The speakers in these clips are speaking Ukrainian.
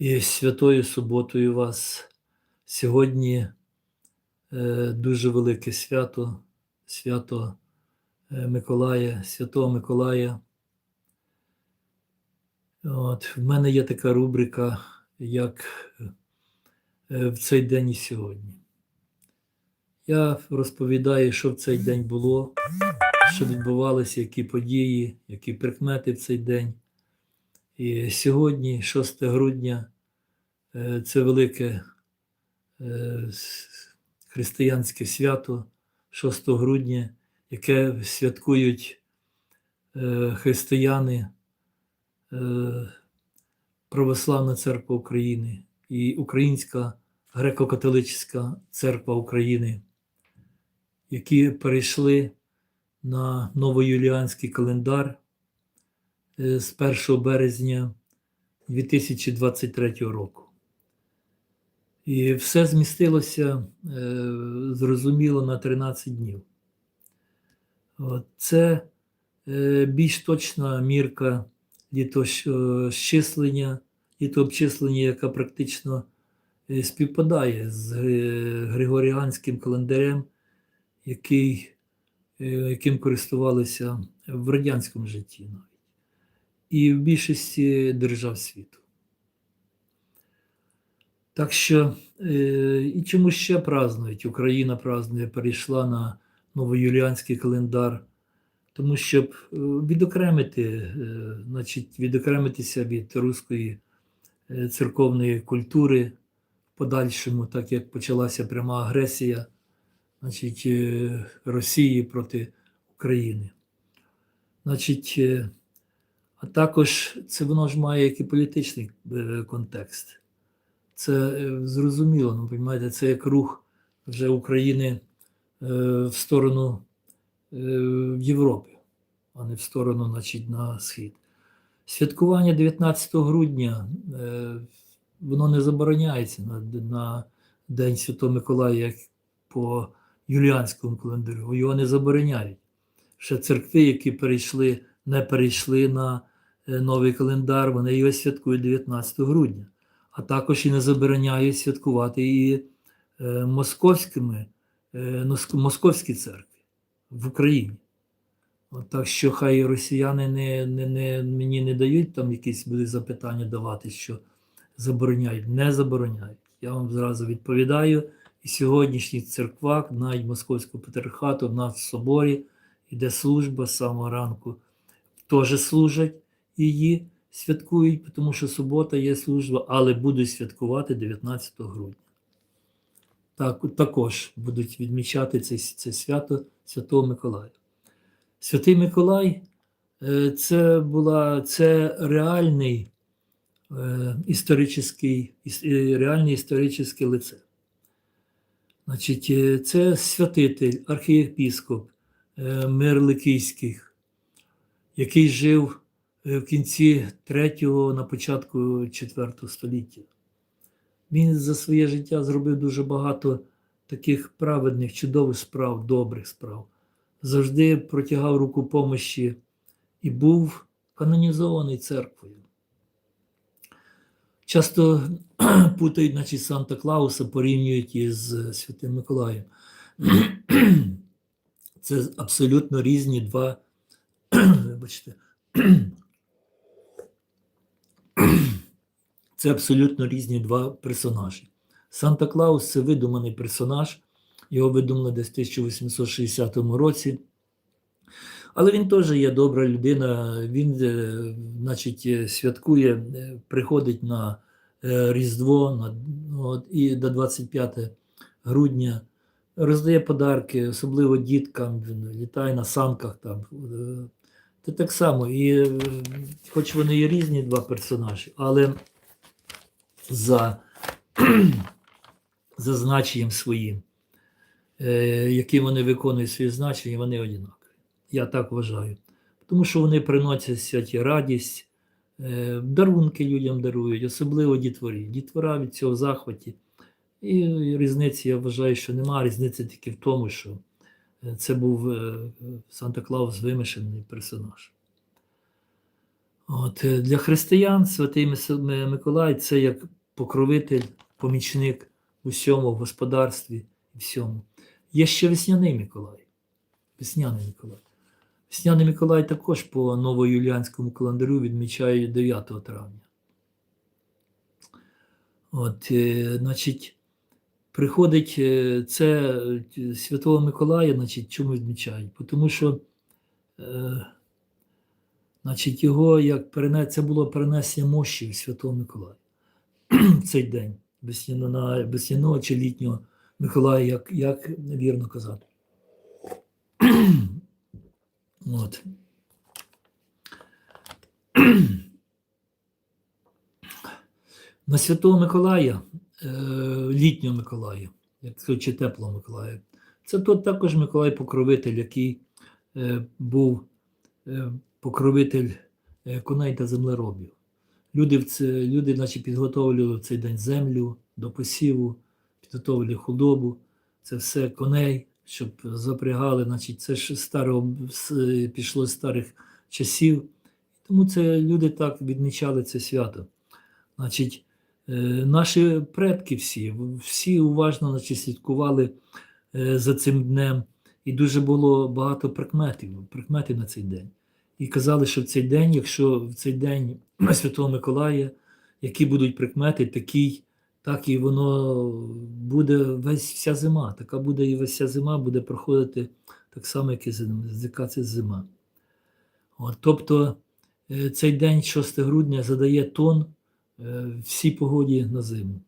І святою суботою вас сьогодні е, дуже велике свято, свято е, Миколая, Святого Миколая. От, в мене є така рубрика, як е, в цей день і сьогодні. Я розповідаю, що в цей день було, що відбувалося, які події, які прикмети в цей день. І сьогодні, 6 грудня, е, це велике е, християнське свято 6 грудня, яке святкують е, християни Православна Церква України і Українська Греко-католицька Церква України, які перейшли на новоюліанський календар з 1 березня 2023 року. І все змістилося е, зрозуміло на 13 днів. Це е, більш точна мірка літощислення, літообчислення, яка практично е, співпадає з е, Григоріанським календарем, який, е, яким користувалися в радянському житті і в більшості держав світу. Так що, е, і чому ще празднують? Україна празднує, перейшла на новоюліанський календар, тому щоб е, відокремити, е, значить, відокремитися від руської церковної культури в подальшому, так як почалася пряма агресія значить, Росії проти України. Значить, а також це воно ж має який політичний е, контекст. Це е, зрозуміло, ну, розумієте, це як рух вже України е, в сторону Європи, а не в сторону, значить, на схід. Святкування 19 грудня воно не забороняється на, на День Святого Миколая, як по юліанському календарю. Його не забороняють. Ще церкви, які перейшли, не перейшли на новий календар, вони його святкують 19 грудня а також і не забороняє святкувати і е, московськими, е, московські церкви в Україні. От так що хай росіяни не, не, не, мені не дають там якісь будуть запитання давати, що забороняють. Не забороняють. Я вам зразу відповідаю. І сьогоднішній церквах, навіть Московського патріархату, в нас в соборі йде служба з самого ранку. Теж служать її, святкують, тому що субота є служба, але будуть святкувати 19 грудня. Так, також будуть відмічати це, це свято Святого Миколая. Святий Миколай е, це, була, це реальний е, історичний, іс- е, реальне історичне лице. Значить, це святитель, архієпіскоп е, який жив в кінці 3-го, на початку 4-го століття. Він за своє життя зробив дуже багато таких праведних, чудових справ, добрих справ. Завжди протягав руку помощі і був канонізований церквою. Часто путають, значить, Санта Клауса, порівнюють із е, Святим Миколаєм. Це абсолютно різні два, вибачте, це абсолютно різні два персонажі. Санта Клаус це видуманий персонаж, його видумали десь в 1860 році. Але він теж є добра людина. Він, е, значить, е, святкує, е, приходить на Різдво на, от, і до 25 грудня роздає подарки, особливо діткам, він літає на санках там. Це так само. І хоч вони є різні два персонажі, але за, за значенням своїм, е, яким вони виконують свої значення, вони однакові. Я так вважаю. Тому що вони приносять святі радість, е, дарунки людям дарують, особливо дітворі. Дітвора від цього захваті. І різниці, я вважаю, що немає різниці тільки в тому, що е, це був Санта Клаус вимишений персонаж. От, для християн святий Миколай це як покровитель, помічник у всьому, в господарстві і всьому. Є ще весняний Миколай. Весняний Миколай. Весняний Миколай також по новоюліанському календарю відмічає 9 травня. От, е, значить, приходить е, це е, Святого Миколая, значить, чому відмічають? Тому що е, значить, його як перене... це було перенесення мощі Святого Миколая цей день, весняного чи літнього Миколая, як, як вірно казати. От. На Святого Миколая, е, літнього Миколая, як чи теплого Миколая, це тот також Миколай Покровитель, який е, був е, покровитель коней та землеробів. Люди, в це, люди наче підготовлювали в цей день землю до посіву, підготовлювали худобу, це все коней, щоб запрягали, значить, це ж старого, пішло з старих часів. Тому це люди так відмічали це свято. Значить, е, наші предки всі, всі уважно значить, слідкували е, за цим днем, і дуже було багато прикметів, прикметів на цей день. І казали, що в цей день, якщо в цей день Святого Миколая, які будуть прикмети, такий, так і воно буде весь вся зима. Така буде і вся зима буде проходити так само, як і яка це зима. От, тобто е, цей день, 6 грудня, задає тон е, всій погоді на зиму.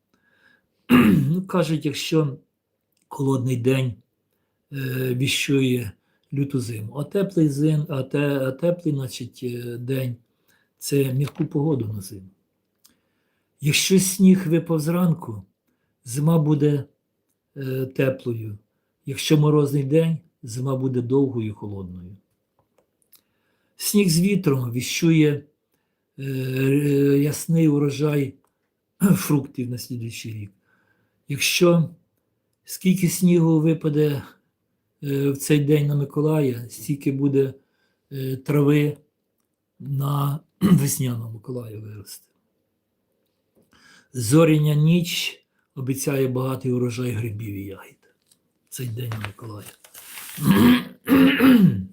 ну, кажуть, якщо холодний день е, віщує люту зиму, а теплий зим, а, те, а теплий, значить, е, день це м'яку погоду на зиму. Якщо сніг випав зранку, зима буде е, теплою. Якщо морозний день, зима буде довгою і холодною. Сніг з вітром віщує е, ясний урожай фруктів на слідуючий рік. Якщо скільки снігу випаде е, в цей день на Миколая, стільки буде е, трави на весняному Миколаю виросте. Зоряня ніч обіцяє багатий урожай грибів і ягід. в Цей день на Миколая.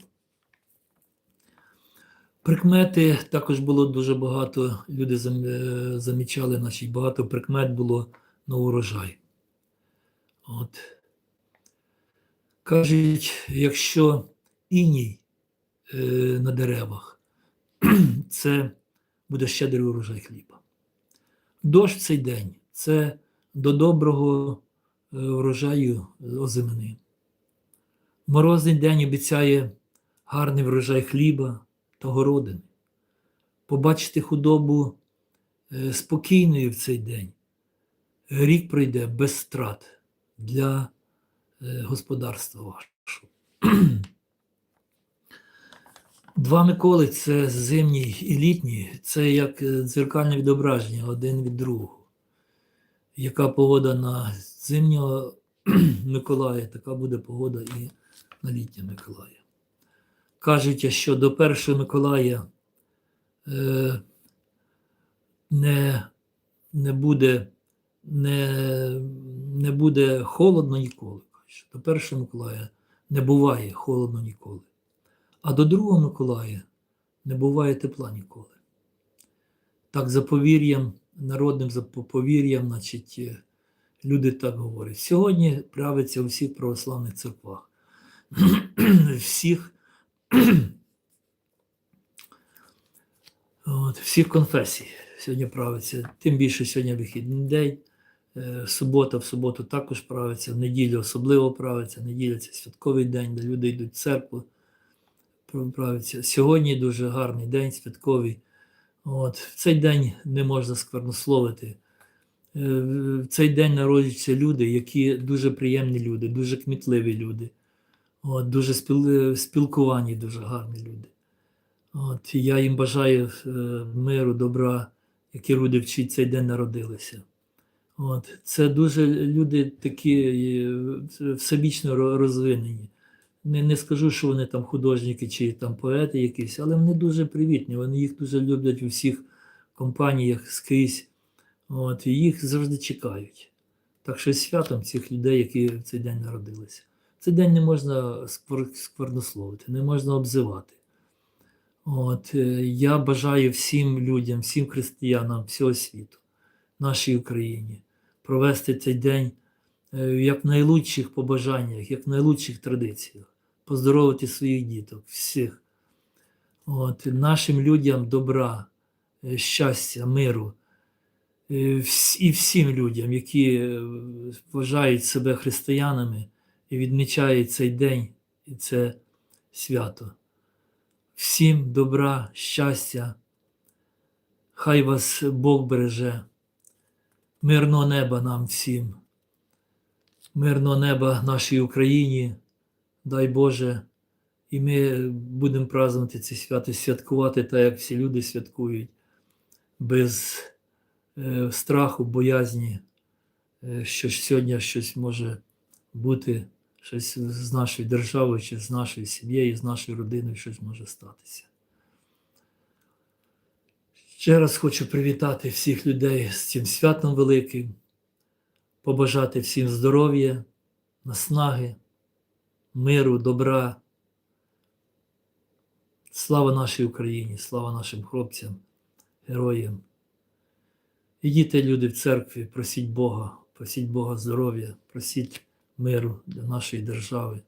Прикмети також було дуже багато. Люди е, замічали, значить, багато прикмет було на урожай. От. Кажуть, якщо іній е, на деревах, це буде щедрий урожай хліба. Дощ цей день це до доброго е, врожаю озимини. Морозний день обіцяє гарний врожай хліба та городини. Побачити худобу е, спокійною в цей день. Рік пройде без страт для господарства вашого. Два Миколи це зимній і літній, це як е, дзеркальне відображення один від другого. Яка погода на зимнього Миколая, така буде погода і на літнього Миколая. Кажуть, що до першого Миколая е, не, не, буде, не, не буде холодно ніколи. Кажуть. До першого Миколая не буває холодно ніколи. А до другого Миколая не буває тепла ніколи. Так, за повір'ям, народним за повір'ям, значить, е, люди так говорять. Сьогодні правиться у всіх православних церквах. всіх, от, всіх конфесій сьогодні правиться. Тим більше сьогодні вихідний день. Е, Субота в суботу також правиться, в неділю особливо правиться. Неділя це святковий день, де люди йдуть в церкву. Правиться. Сьогодні дуже гарний день, святковий. От, в цей день не можна сквернословити. Е, В цей день народжуються люди, які дуже приємні люди, дуже кмітливі люди. От, дуже спіл, спілкувані, дуже гарні люди. От, я їм бажаю е, миру, добра, які люди в цей день народилися. От, це дуже люди такі е, всебічно розвинені. Не, не скажу, що вони там художники чи там поети якісь, але вони дуже привітні. Вони їх дуже люблять у всіх компаніях скрізь. От, і їх завжди чекають. Так що святом цих людей, які в цей день народилися. Цей день не можна сквер- сквернословити, не можна обзивати. От, е, я бажаю всім людям, всім християнам всього світу, нашій Україні, провести цей день е, в найлучших побажаннях, як найлучших традиціях, поздоровити своїх діток, всіх. От, нашим людям добра, е, щастя, миру. Е, І всім людям, які вважають себе християнами і відмічають цей день і це свято. Всім добра, щастя. Хай вас Бог береже. Мирного неба нам всім. Мирного неба нашій Україні. Дай Боже. І ми будемо празднувати це свято, святкувати так, як всі люди святкують, без е, страху, боязні, е, що сьогодні щось може бути, щось з нашою державою, чи з нашою сім'єю, з нашою родиною щось може статися. Ще раз хочу привітати всіх людей з цим святом великим, побажати всім здоров'я, наснаги, миру, добра. Слава нашій Україні, слава нашим хлопцям, героям. Ідіть, люди, в церкві, просіть Бога, просіть Бога здоров'я, просіть миру для нашої держави.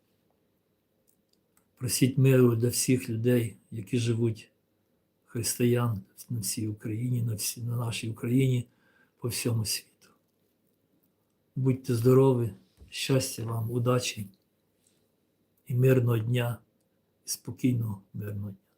Просіть миру для всіх людей, які живуть, християн на всій Україні, на, всі, на нашій Україні, по всьому світу. Будьте здорові, щастя вам, удачі і мирного дня, і спокійного мирного дня.